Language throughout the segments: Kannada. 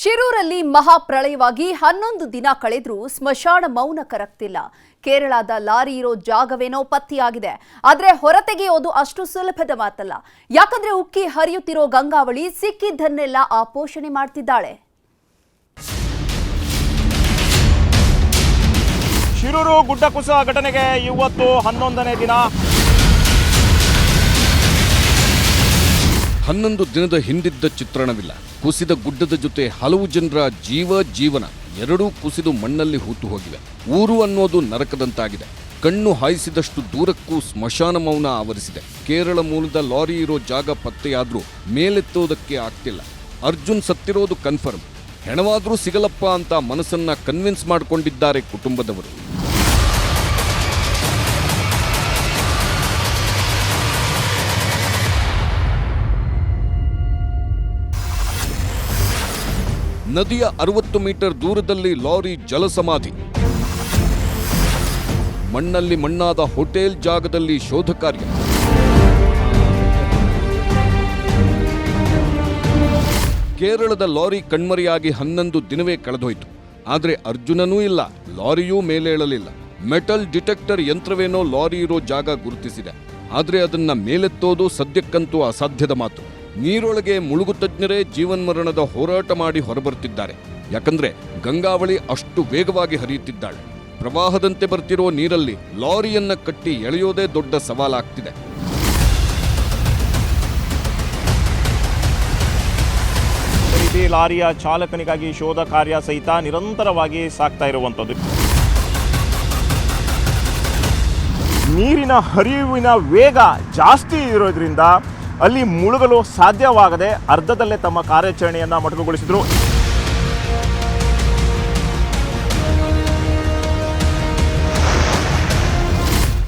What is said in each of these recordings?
ಶಿರೂರಲ್ಲಿ ಮಹಾಪ್ರಳಯವಾಗಿ ಹನ್ನೊಂದು ದಿನ ಕಳೆದರೂ ಸ್ಮಶಾನ ಮೌನ ಕರಗ್ತಿಲ್ಲ ಕೇರಳದ ಲಾರಿ ಇರೋ ಜಾಗವೇನೋ ಪತ್ತೆಯಾಗಿದೆ. ಆದರೆ ಹೊರತೆಗೆಯೋದು ಅಷ್ಟು ಸುಲಭದ ಮಾತಲ್ಲ. ಯಾಕಂದ್ರೆ ಉಕ್ಕಿ ಹರಿಯುತ್ತಿರೋ ಗಂಗಾವಳಿ ಸಿಕ್ಕಿದ್ದನ್ನೆಲ್ಲ ಆ ಪೋಷಣೆ ಮಾಡ್ತಿದ್ದಾಳೆ. ಶಿರೂರು ಗುಡ್ಡ ಕುಸ ಘಟನೆಗೆ ಇವತ್ತು ಹನ್ನೊಂದನೇ ದಿನ. ಹನ್ನೊಂದು ದಿನದ ಹಿಂದಿದ್ದ ಚಿತ್ರಣವಿಲ್ಲ. ಕುಸಿದ ಗುಡ್ಡದ ಜೊತೆ ಹಲವು ಜನರ ಜೀವ ಜೀವನ ಎರಡೂ ಕುಸಿದು ಮಣ್ಣಲ್ಲಿ ಹೂತು ಹೋಗಿವೆ. ಊರು ಅನ್ನೋದು ನರಕದಂತಾಗಿದೆ. ಕಣ್ಣು ಹಾಯಿಸಿದಷ್ಟು ದೂರಕ್ಕೂ ಸ್ಮಶಾನ ಮೌನ ಆವರಿಸಿದೆ. ಕೇರಳ ಮೂಲದ ಲಾರಿ ಇರೋ ಜಾಗ ಪತ್ತೆಯಾದರೂ ಮೇಲೆತ್ತೋದಕ್ಕೆ ಆಗ್ತಿಲ್ಲ. ಅರ್ಜುನ್ ಸತ್ತಿರೋದು ಕನ್ಫರ್ಮ್ ಹೆಣವಾದರೂ ಸಿಗಲಪ್ಪ ಅಂತ ಮನಸ್ಸನ್ನ ಕನ್ವಿನ್ಸ್ ಮಾಡಿಕೊಂಡಿದ್ದಾರೆ ಕುಟುಂಬದವರು. ನದಿಯ ಅರವತ್ತು ಮೀಟರ್ ದೂರದಲ್ಲಿ ಲಾರಿ ಜಲಸಮಾಧಿ ಮಣ್ಣಲ್ಲಿ ಮಣ್ಣಾದ ಹೋಟೆಲ್ ಜಾಗದಲ್ಲಿ ಶೋಧ ಕಾರ್ಯ. ಕೇರಳದ ಲಾರಿ ಕಣ್ಮರೆಯಾಗಿ ಹನ್ನೊಂದು ದಿನವೇ ಕಳೆದೋಯ್ತು. ಆದರೆ ಅರ್ಜುನನೂ ಇಲ್ಲ, ಲಾರಿಯೂ ಮೇಲೇಳಲಿಲ್ಲ. ಮೆಟಲ್ ಡಿಟೆಕ್ಟರ್ ಯಂತ್ರವೇನೋ ಲಾರಿ ಇರೋ ಜಾಗ ಗುರುತಿಸಿದೆ. ಆದರೆ ಅದನ್ನ ಮೇಲೆತ್ತೋದು ಸದ್ಯಕ್ಕಂತೂ ಅಸಾಧ್ಯದ ಮಾತು. ನೀರೊಳಗೆ ಮುಳುಗು ತಜ್ಞರೇ ಜೀವನ್ಮರಣದ ಹೋರಾಟ ಮಾಡಿ ಹೊರಬರ್ತಿದ್ದಾರೆ ಯಾಕಂದ್ರೆ ಗಂಗಾವಳಿ ಅಷ್ಟು ವೇಗವಾಗಿ ಹರಿಯುತ್ತಿದ್ದಾಳೆ. ಪ್ರವಾಹದಂತೆ ಬರ್ತಿರುವ ನೀರಲ್ಲಿ ಲಾರಿಯನ್ನ ಕಟ್ಟಿ ಎಳೆಯೋದೇ ದೊಡ್ಡ ಸವಾಲಾಗ್ತಿದೆ. ಲಾರಿಯ ಚಾಲಕನಿಗಾಗಿ ಶೋಧ ಕಾರ್ಯ ಸಹಿತ ನಿರಂತರವಾಗಿ ಸಾಗ್ತಾ ಇರುವಂಥದ್ದು. ನೀರಿನ ಹರಿವಿನ ವೇಗ ಜಾಸ್ತಿ ಇರೋದ್ರಿಂದ ಅಲ್ಲಿ ಮುಳುಗಲು ಸಾಧ್ಯವಾಗದೆ ಅರ್ಧದಲ್ಲೇ ತಮ್ಮ ಕಾರ್ಯಾಚರಣೆಯನ್ನು ಮೊಟಕುಗೊಳಿಸಿದ್ರು.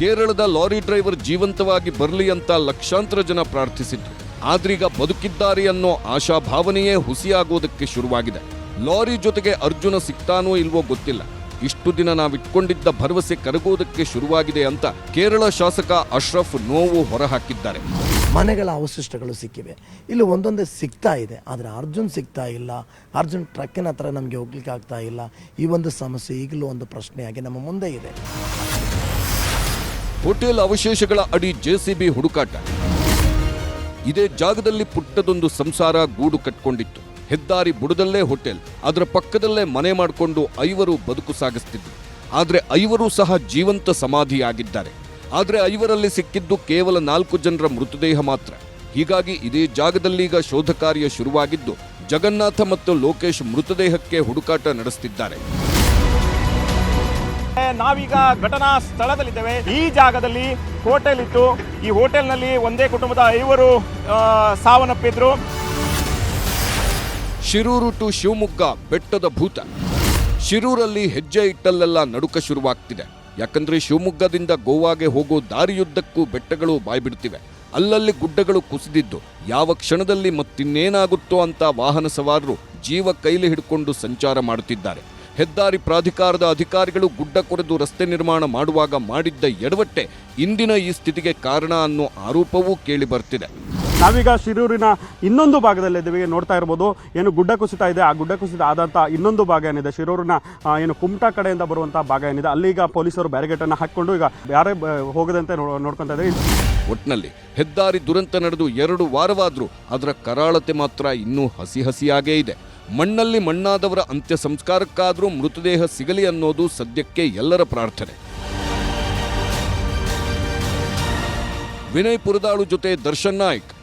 ಕೇರಳದ ಲಾರಿ ಡ್ರೈವರ್ ಜೀವಂತವಾಗಿ ಬರಲಿ ಅಂತ ಲಕ್ಷಾಂತರ ಜನ ಪ್ರಾರ್ಥಿಸಿದ್ರು. ಆದ್ರೀಗ ಬದುಕಿದ್ದಾರೆ ಅನ್ನೋ ಆಶಾಭಾವನೆಯೇ ಹುಸಿಯಾಗೋದಕ್ಕೆ ಶುರುವಾಗಿದೆ. ಲಾರಿ ಜೊತೆಗೆ ಅರ್ಜುನ ಸಿಗ್ತಾನೋ ಇಲ್ವೋ ಗೊತ್ತಿಲ್ಲ. ಇಷ್ಟು ದಿನ ನಾವಿಟ್ಕೊಂಡಿದ್ದ ಭರವಸೆ ಕರಗೋದಕ್ಕೆ ಶುರುವಾಗಿದೆ ಅಂತ ಕೇರಳ ಶಾಸಕ ಅಶ್ರಫ್ ನೋವು ಹೊರಹಾಕಿದ್ದಾರೆ. ಮನೆಗಳ ಅವಶಿಷ್ಟಗಳು ಸಿಕ್ಕಿವೆ. ಇಲ್ಲಿ ಒಂದೊಂದೇ ಸಿಗ್ತಾ ಇದೆ, ಆದರೆ ಅರ್ಜುನ್ ಸಿಗ್ತಾ ಇಲ್ಲ. ಅರ್ಜುನ್ ಟ್ರಕ್ಕಿನ ಹತ್ರ ನಮಗೆ ಹೋಗ್ಲಿಕ್ಕೆ ಆಗ್ತಾ ಇಲ್ಲ. ಈ ಒಂದು ಸಮಸ್ಯೆ ಈಗಲೂ ಒಂದು ಪ್ರಶ್ನೆಯಾಗಿ ನಮ್ಮ ಮುಂದೆ ಇದೆ. ಹೋಟೆಲ್ ಅವಶೇಷಗಳ ಅಡಿ ಜೆಸಿಬಿ ಹುಡುಕಾಟ. ಇದೇ ಜಾಗದಲ್ಲಿ ಪುಟ್ಟದೊಂದು ಸಂಸಾರ ಗೂಡು ಕಟ್ಕೊಂಡಿತ್ತು. ಹೆದ್ದಾರಿ ಬುಡದಲ್ಲೇ ಹೋಟೆಲ್, ಅದರ ಪಕ್ಕದಲ್ಲೇ ಮನೆ ಮಾಡಿಕೊಂಡು ಐವರು ಬದುಕು ಸಾಗಿಸ್ತಿದ್ರು. ಆದರೆ ಐವರು ಸಹ ಜೀವಂತ ಸಮಾಧಿಯಾಗಿದ್ದಾರೆ. ಆದ್ರೆ ಐವರಲ್ಲಿ ಸಿಕ್ಕಿದ್ದು ಕೇವಲ ನಾಲ್ಕು ಜನರ ಮೃತದೇಹ ಮಾತ್ರ. ಹೀಗಾಗಿ ಇದೇ ಜಾಗದಲ್ಲೀಗ ಶೋಧ ಕಾರ್ಯ ಶುರುವಾಗಿದ್ದು ಜಗನ್ನಾಥ ಮತ್ತು ಲೋಕೇಶ್ ಮೃತದೇಹಕ್ಕೆ ಹುಡುಕಾಟ ನಡೆಸುತ್ತಿದ್ದಾರೆ ನಾವೀಗ ಘಟನಾ ಸ್ಥಳದಲ್ಲಿದ್ದೇವೆ. ಈ ಜಾಗದಲ್ಲಿ ಹೋಟೆಲ್ ಇತ್ತು. ಈ ಹೋಟೆಲ್ನಲ್ಲಿ ಒಂದೇ ಕುಟುಂಬದ ಐವರು ಸಾವನ್ನಪ್ಪಿದ್ರು. ಶಿರೂರು ಟು ಶಿವಮೊಗ್ಗ ಬೆಟ್ಟದ ಭೂತ. ಶಿರೂರಲ್ಲಿ ಹೆಜ್ಜೆ ಇಟ್ಟಲ್ಲೆಲ್ಲ ನಡುಕ ಶುರುವಾಗ್ತಿದೆ. ಯಾಕಂದ್ರೆ ಶಿವಮೊಗ್ಗದಿಂದ ಗೋವಾಗೆ ಹೋಗೋ ದಾರಿಯುದ್ದಕ್ಕೂ ಬೆಟ್ಟಗಳು ಬಾಯ್ಬಿಡ್ತಿವೆ. ಅಲ್ಲಲ್ಲಿ ಗುಡ್ಡಗಳು ಕುಸಿದಿದ್ದು. ಯಾವ ಕ್ಷಣದಲ್ಲಿ ಮತ್ತಿನ್ನೇನಾಗುತ್ತೋ ಅಂತ ವಾಹನ ಸವಾರರು ಜೀವ ಕೈಲಿ ಹಿಡ್ಕೊಂಡು ಸಂಚಾರ ಮಾಡುತ್ತಿದ್ದಾರೆ. ಹೆದ್ದಾರಿ ಪ್ರಾಧಿಕಾರದ ಅಧಿಕಾರಿಗಳು ಗುಡ್ಡ ಕೊರೆದು ರಸ್ತೆ ನಿರ್ಮಾಣ ಮಾಡುವಾಗ ಮಾಡಿದ್ದ ಎಡವಟ್ಟೆ ಇಂದಿನ ಈ ಸ್ಥಿತಿಗೆ ಕಾರಣ ಅನ್ನೋ ಆರೋಪವೂ ಕೇಳಿ ಬರ್ತಿದೆ ನಾವೀಗ ಶಿರೂರಿನ ಇನ್ನೊಂದು ಭಾಗದಲ್ಲಿದ್ದೀವಿ ನೋಡ್ತಾ ಇರ್ಬೋದು. ಏನು ಗುಡ್ಡ ಕುಸಿತ ಇದೆ. ಆ ಗುಡ್ಡ ಕುಸಿತ ಆದಂಥ ಇನ್ನೊಂದು ಭಾಗ ಏನಿದೆ? ಶಿರೂರಿನ ಏನು ಕುಮಟಾ ಕಡೆಯಿಂದ ಬರುವಂಥ ಭಾಗ ಏನಿದೆ? ಅಲ್ಲಿ ಈಗ ಪೊಲೀಸರು ಬ್ಯಾರಿಗೇಟನ್ನು ಹಾಕ್ಕೊಂಡು ಈಗ ಯಾರೇ ಹೋಗದಂತೆ ನೋಡ್ಕೊತಾ ಇದ್ದಾರೆ. ಒಟ್ನಲ್ಲಿ ಹೆದ್ದಾರಿ ದುರಂತ ನಡೆದು ಎರಡು ವಾರವಾದ್ರೂ ಅದರ ಕರಾಳತೆ ಮಾತ್ರ ಇನ್ನೂ ಹಸಿ ಹಸಿಯಾಗೇ ಇದೆ. ಮಣ್ಣಲ್ಲಿ ಮಣ್ಣಾದವರ ಅಂತ್ಯ ಸಂಸ್ಕಾರಕ್ಕಾದರೂ ಮೃತದೇಹ ಸಿಗಲಿ ಅನ್ನೋದು ಸದ್ಯಕ್ಕೆ ಎಲ್ಲರ ಪ್ರಾರ್ಥನೆ. ವಿನಯ್ ಪುರದಾಳು ಜೊತೆ ದರ್ಶನ್ ನಾಯ್ಕ್.